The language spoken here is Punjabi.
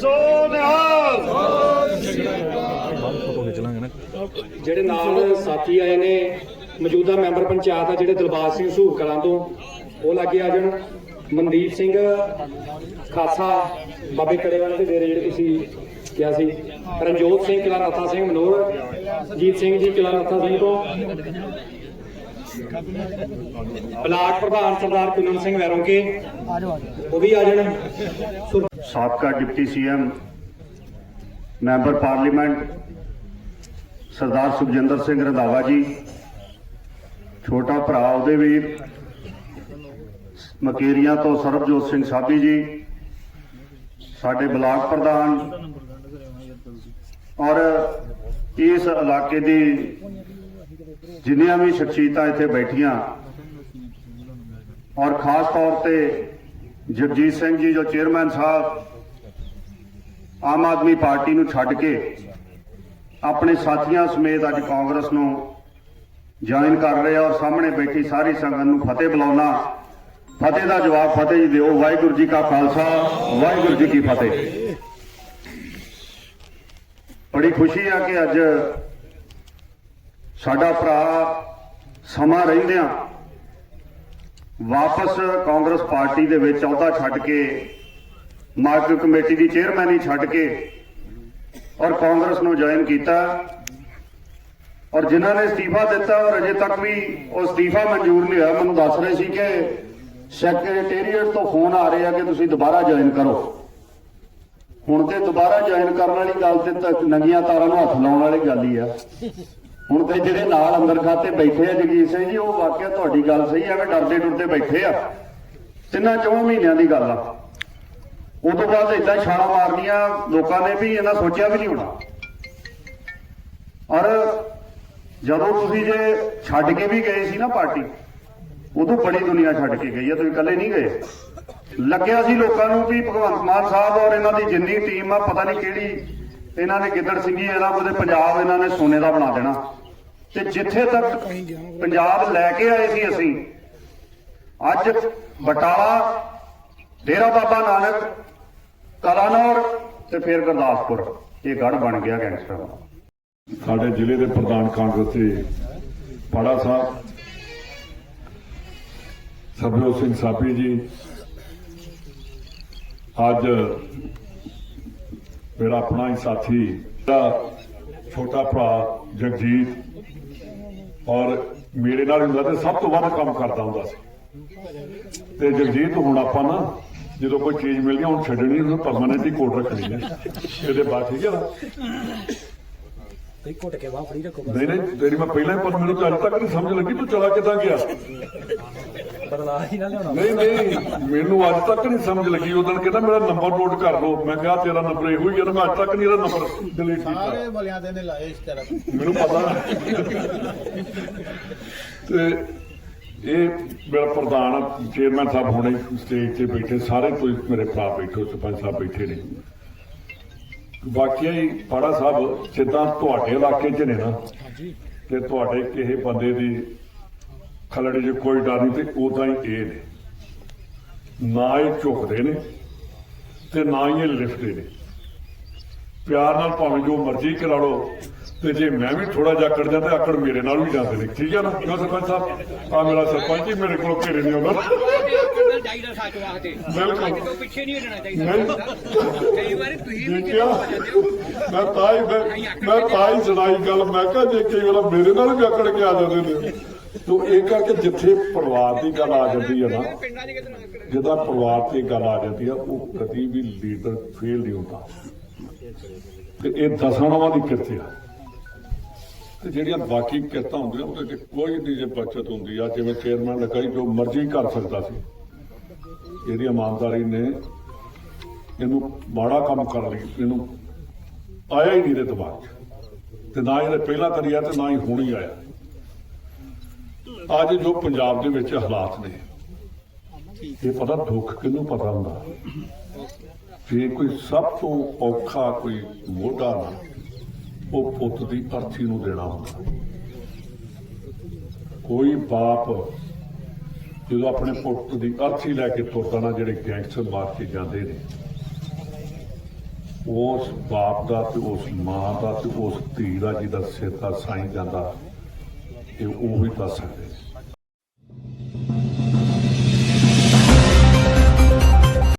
ਸੋ ਨਿਹਾਲ ਜਿਹੜੇ ਨਾਲ ਸਾਥੀ ਆਏ ਨੇ, ਮੌਜੂਦਾ ਮੈਂਬਰ ਪੰਚਾਇਤ ਆ ਜਿਹੜੇ ਦਿਲਬਾਗ ਸਿੰਘ ਸਹੂਰ ਕਲਾਂ ਤੋਂ, ਉਹ ਲਾਗੇ ਆ ਜਾਣ। ਮਨਦੀਪ ਸਿੰਘ ਖਾਸਾ, ਬਾਬੇ ਕੜੇਵਾਲ ਦੇ ਡੇਰੇ ਜਿਹੜੇ ਤੁਸੀਂ ਕਿਹਾ ਸੀ। ਰਣਜੋਤ ਸਿੰਘ ਕਿਲਾ ਨੱਥਾ ਸਿੰਘ, ਮਨੋਹਰ, ਜੀਤ ਸਿੰਘ ਜੀ ਕਿਲਾ ਨੱਥਾ ਸਿੰਘ ਤੋਂ। ਬਲਾਕ ਪ੍ਰਧਾਨ ਸਰਦਾਰ ਕੁਲਨ ਸਿੰਘ ਵੈਰੋਂਕੇ ਉਹ ਵੀ ਆ ਜਾਣ। ਸਾਬਕਾ deputy CM member parliament Sardar Sukhjinder Singh Randhawa ji ਛੋਟਾ ਭਰਾ ਉਹਦੇ ਵੀਰ ਮਕੇਰੀਆਂ ਤੋਂ ਸਰਬਜੋਤ ਸਿੰਘ ਸਾਬੀ ਜੀ ਸਾਡੇ ਬਲਾਕ ਪ੍ਰਧਾਨ ਔਰ ਇਸ ਇਲਾਕੇ ਦੀ ਜਿੰਨੀਆਂ ਵੀ ਸ਼ਖਸੀਅਤਾਂ ਇੱਥੇ ਬੈਠੀਆਂ ਔਰ ਖਾਸ ਤੌਰ ਤੇ ਜਗਜੀਤ ਸਿੰਘ ਜੀ ਜੋ ਚੇਅਰਮੈਨ ਸਾਹਿਬ ਆਮ ਆਦਮੀ ਪਾਰਟੀ ਨੂੰ ਛੱਡ ਕੇ ਆਪਣੇ ਸਾਥੀਆਂ ਸਮੇਤ ਅੱਜ ਕਾਂਗਰਸ ਨੂੰ ਜੁਆਇਨ ਕਰ ਰਹੇ ਆ ਔਰ ਸਾਹਮਣੇ ਬੈਠੀ ਸਾਰੀ ਸੰਗਤ ਨੂੰ ਫਤਿਹ ਬੁਲਾਉਣਾ। ਫਤਿਹ ਦਾ ਜਵਾਬ ਫਤਿਹ ਜੀ ਦਿਓ। ਵਾਹਿਗੁਰੂ ਜੀ ਕਾ ਖਾਲਸਾ, ਵਾਹਿਗੁਰੂ ਜੀ ਕੀ ਫਤਿਹ। ਬੜੀ ਖੁਸ਼ੀ ਆ ਕਿ ਅੱਜ ਸਾਡਾ ਭਰਾ, ਸਮਾਂ ਰਹਿੰਦਿਆਂ ਵਾਪਸ ਕਾਂਗਰਸ ਪਾਰਟੀ ਦੇ ਵਿੱਚ ਅਹੁਦਾ ਛੱਡ ਕੇ ਮਾਰਕੀਟ ਕਮੇਟੀ ਦੀ ਚੇਅਰਮੈਨੀ ਛੱਡ ਕੇ ਔਰ ਕਾਂਗਰਸ ਨੂੰ ਜੁਆਇਨ ਕੀਤਾ। ਔਰ ਜਿਨ੍ਹਾਂ ਨੇ ਅਸਤੀਫਾ ਦਿੱਤਾ, ਔਰ ਅਜੇ ਤੱਕ ਵੀ ਉਹ ਅਸਤੀਫਾ ਮਨਜ਼ੂਰ ਨਹੀਂ ਹੋਇਆ। ਮੈਨੂੰ ਦੱਸ ਰਹੇ ਸੀ ਕਿ ਸੈਕਟਰੀਏਟ ਤੋਂ ਫੋਨ ਆ ਰਿਹਾ ਕਿ ਤੁਸੀਂ ਦੁਬਾਰਾ ਜੁਆਇਨ ਕਰੋ। ਹੁਣ ਤੇ ਦੁਬਾਰਾ ਜੁਆਇਨ ਕਰਨ ਵਾਲੀ ਗੱਲ ਤੇ ਤਾਂ ਨੰਗੀਆਂ ਤਾਰਾਂ ਨੂੰ ਹੱਥ ਲਾਉਣ ਵਾਲੀ ਗੱਲ ਹੀ ਆ। ਹੁਣ ਤੇ ਜਿਹੜੇ ਨਾਲ ਅੰਦਰ ਖਾਤੇ ਬੈਠੇ ਆ ਜਗਜੀਤ ਸਿੰਘ ਜੀ, ਉਹ ਵਾਕਿਆ ਤੁਹਾਡੀ ਗੱਲ ਸਹੀ ਐਵੇਂ ਡਰਦੇ ਡਰਦੇ ਬੈਠੇ ਆ। ਤਿੰਨਾਂ ਚੌਂ ਮਹੀਨਿਆਂ ਦੀ ਗੱਲ ਆ। ਉਦੋਂ ਬਾਅਦ ਇਦਾਂ ਛਾਲਾਂ ਮਾਰਨੀਆਂ ਲੋਕਾਂ ਨੇ ਵੀ, ਇਹਨਾਂ ਸੋਚਿਆ ਵੀ ਨਹੀਂ ਹੋਣਾ। ਔਰ ਜਦੋਂ ਤੁਸੀਂ ਜੇ ਛੱਡ ਕੇ ਵੀ ਗਏ ਸੀ ਨਾ ਪਾਰਟੀ, ਉਦੋਂ ਬੜੀ ਦੁਨੀਆ ਛੱਡ ਕੇ ਗਈ ਆ, ਤੁਸੀਂ ਇਕੱਲੇ ਨਹੀਂ ਗਏ। ਲੱਗਿਆ ਸੀ ਲੋਕਾਂ ਨੂੰ ਵੀ ਭਗਵੰਤ ਮਾਨ ਸਾਹਿਬ ਔਰ ਇਹਨਾਂ ਦੀ ਜਿੰਨੀ ਟੀਮ ਆ, ਪਤਾ ਨਹੀਂ ਕਿਹੜੀ ਇਹਨਾਂ ਨੇ ਗਿੱਦੜ ਸਿੰਘੀ, ਇਹਨਾਂ ਉਹਦੇ ਪੰਜਾਬ ਇਹਨਾਂ ਨੇ ਸੋਨੇ ਦਾ ਬਣਾ ਦੇਣਾ। ਤੇ ਜਿੱਥੇ ਤੱਕ ਪੰਜਾਬ ਲੈ ਕੇ ਆਏ ਸੀ ਅਸੀਂ, ਅੱਜ ਬਟਾਲਾ, ਡੇਰਾ ਬਾਬਾ ਨਾਨਕ, ਕਲਾਨੌਰ ਤੇ ਫਿਰ ਗੁਰਦਾਸਪੁਰ। ਇਹ ਗੜ ਬਣ ਗਿਆ ਗੈਂਗਸਟਰ ਦਾ। ਸਾਡੇ ਜ਼ਿਲ੍ਹੇ ਦੇ ਪ੍ਰਧਾਨ ਕਾਂਗਰਸੀ ਦੇ ਪਾੜਾ ਸਾਹਿਬ, ਸਰਬਜੋਤ ਸਿੰਘ ਸਾਪੀ ਜੀ, ਅੱਜ ਮੇਰਾ ਆਪਣਾ ਹੀ ਸਾਥੀ ਦਾ ਛੋਟਾ ਭਰਾ ਜਗਜੀਤ ਔਰ ਮੇਰੇ ਨਾਲ ਹੁੰਦਾ ਤੇ ਸਭ ਤੋਂ ਵੱਧ ਕੰਮ ਕਰਦਾ ਹੁੰਦਾ ਸੀ। ਤੇ ਜਗਜੀਤ, ਹੁਣ ਆਪਾਂ ਨਾ ਜਦੋਂ ਕੋਈ ਚੀਜ਼ ਮਿਲ ਗਈ ਹੁਣ ਛੱਡਣੀ ਉਹਨੂੰ ਪਰਮਾਨੈਂਟ ਹੀ ਕੋਟ ਰੱਖਣੀ ਹੈ ਇਹਦੇ ਬਾਅਦ ਠੀਕ ਹੈ ਨਾ? ਕੋਈ ਘੁੱਟ ਕੇ ਬਾਹ ਫੜੀ ਰੱਖੋ ਨਹੀਂ ਨਹੀਂ ਤੇਰੀ ਮੈਂ ਪਹਿਲਾਂ ਹੀ ਪਰ ਮੈਨੂੰ ਤਾਂ ਅੱਜ ਤੱਕ ਨਹੀਂ ਸਮਝ ਲੱਗੀ ਤੂੰ ਚਲਾ ਕਿੱਦਾਂ ਗਿਆ? ਬਦਲਾ ਹੀ ਨਾ ਲਿਆਉਣਾ। ਨਹੀਂ ਨਹੀਂ ਮੈਨੂੰ ਅੱਜ ਤੱਕ ਨਹੀਂ ਸਮਝ ਲੱਗੀ ਉਦੋਂ ਕਹਿੰਦਾ ਮੇਰਾ ਨੰਬਰ ਨੋਟ ਕਰ ਲਓ। ਮੈਂ ਕਿਹਾ ਤੇਰਾ ਨੰਬਰ ਇਹੋ ਹੀ ਹੈ ਤੇ ਮੈਂ ਅੱਜ ਤੱਕ ਨਹੀਂ ਇਹਦਾ ਨੰਬਰ ਡਿਲੀਟ ਕੀਤਾ। ਸਾਰੇ ਬਲਿਆਂ ਦੇ ਨੇ ਲਾਏ ਇਸ ਤਰ੍ਹਾਂ। ਮੈਨੂੰ ਪਤਾ। ਤੇ ਇਹ ਮੇਰਾ ਪ੍ਰਧਾਨ ਚੇਅਰਮੈਨ ਸਾਹਿਬ ਹੁਣੇ ਸਟੇਜ ਤੇ ਬੈਠੇ ਸਾਰੇ ਕੋਈ ਮੇਰੇ ਭਰਾ ਬੈਠੇ ਸਰਪੰਚ ਸਾਹਿਬ ਬੈਠੇ ਨੇ। ਵਾਕਿਆ ਹੀ ਪਾੜਾ ਸਾਹਿਬ ਜਿੱਦਾਂ ਤੁਹਾਡੇ ਇਲਾਕੇ 'ਚ ਨੇ ਨਾ ਤੇ ਤੁਹਾਡੇ ਕਿਸੇ ਬੰਦੇ ਦੀ ਖਲੜੇ 'ਚ ਕੋਈ ਡਰ ਨਹੀਂ ਤੇ ਉਦਾਂ ਹੀ ਇਹ ਨੇ। ਨਾ ਇਹ ਝੁਕਦੇ ਨੇ ਤੇ ਨਾ ਹੀ ਇਹ ਲਿਫਟਦੇ ਨੇ। ਪਿਆਰ ਨਾਲ ਭਾਵੇਂ ਜੋ ਮਰਜ਼ੀ ਕਰਾ ਲਓ ਤੇ ਜੇ ਮੈਂ ਵੀ ਥੋੜਾ ਜਿਹਾ ਅਕੜ ਜਾਂਦਾ ਅਕੜ ਮੇਰੇ ਨਾਲ ਵੀ ਜਾਂਦੇ ਨੇ। ਠੀਕ ਹੈ ਨਾ? ਕਿਉਂ ਸਰਪੰਚ ਸਾਹਿਬ? ਆ ਮੇਰਾ ਸਰਪੰਚ ਹੀ ਮੇਰੇ ਕੋਲ ਘੇਰੇ ਨਹੀਂ ਆਉਂਦਾ ਚਾਹੀਦਾ ਸੱਚ ਵਾਸਤੇ ਬਿਲਕੁਲ। ਸੱਚ ਤੋਂ ਪਿੱਛੇ ਨਹੀਂ ਹਟਣਾ ਚਾਹੀਦਾ। ਨਹੀਂ ਕਈ ਵਾਰੀ ਤੁਸੀਂ ਵੀ ਦੇਖਿਆ। ਕਿਹੜਾ ਜਾਂਦੇ ਹੋ। ਮੈਂ ਤਾਂ ਹੀ ਮੈਂ- ਮੈਂ ਤਾਂ ਹੀ ਸੁਣਾਈ ਗੱਲ। ਮੈਂ ਕਿਹਾ ਜੇ ਕਈ ਵਾਰ ਮੇਰੇ ਨਾਲ ਵੀ ਅਕੜ ਕੇ ਆ ਜਾਂਦੇ ਨੇ। ਤੋ ਇਹ ਕਰਕੇ ਜਿੱਥੇ ਪਰਿਵਾਰ ਦੀ ਗੱਲ ਆ ਜਾਂਦੀ ਹੈ ਨਾ ਜਿਹਦਾ ਪਰਿਵਾਰ ਤੇ ਗੱਲ ਆ ਜਾਂਦੀ ਆ ਉਹ ਕਦੀ ਵੀ ਲੀਡਰ ਫੇਲ ਨਹੀਂ ਹੁੰਦਾ। ਤੇ ਇਹ ਦਸਾਂ ਦੀ ਕਿਰਤ ਆ। ਤੇ ਜਿਹੜੀਆਂ ਬਾਕੀ ਕਿਰਤਾਂ ਹੁੰਦੀਆਂ, ਉਹਦੇ ਤੇ ਕੋਈ ਨਹੀਂ ਜੇ ਬਚਤ ਹੁੰਦੀ ਆ। ਜਿਵੇਂ ਚੇਅਰਮੈਨ ਲੱਗਾ ਸੀ ਜੋ ਮਰਜ਼ੀ ਕਰ ਸਕਦਾ ਸੀ। ਇਹਦੀ ਇਮਾਨਦਾਰੀ ਨੇ ਇਹਨੂੰ ਮਾੜਾ ਕੰਮ ਕਰ ਲਈ, ਇਹਨੂੰ ਆਇਆ ਹੀ ਨਹੀਂ ਇਹਦੇ ਦਿਮਾਗ 'ਚ। ਤੇ ਨਾ ਇਹਨੇ ਪਹਿਲਾਂ ਕਰੀ ਕਰੀਆ ਤੇ ਨਾ ਹੀ ਹੁਣ ਹੀ ਆਇਆ। ਅੱਜ ਜੋ ਪੰਜਾਬ ਦੇ ਵਿੱਚ ਹਾਲਾਤ ਨੇ, ਇਹ ਪਤਾ ਦੁੱਖ ਕਿਹਨੂੰ ਪਤਾ ਹੁੰਦਾ? ਜੇ ਕੋਈ ਸਭ ਤੋਂ ਔਖਾ ਕੋਈ ਮੋਢਾ ਨਾ ਉਹ ਪੁੱਤ ਦੀ ਅਰਥੀ ਨੂੰ ਦੇਣਾ ਹੁੰਦਾ। ਕੋਈ ਬਾਪ ਜਦੋਂ ਆਪਣੇ ਪੁੱਤ ਦੀ ਅਰਥੀ ਲੈ ਕੇ ਤੁਰਦਾ ਨਾ, ਜਿਹੜੇ ਗੈਂਗਸਟਰ ਮਾਰ ਕੇ ਜਾਂਦੇ ਨੇ, ਉਸ ਬਾਪ ਦਾ ਤੇ ਉਸ ਮਾਂ ਦਾ ਤੇ ਉਸ ਧੀ ਦਾ ਜਿਹਦਾ ਸਿਰ ਦਾ ਸਾਈਂ ਜਾਂਦਾ, ਇਹ ਉਹ ਵੀ ਦੱਸ ਸਕਦੇ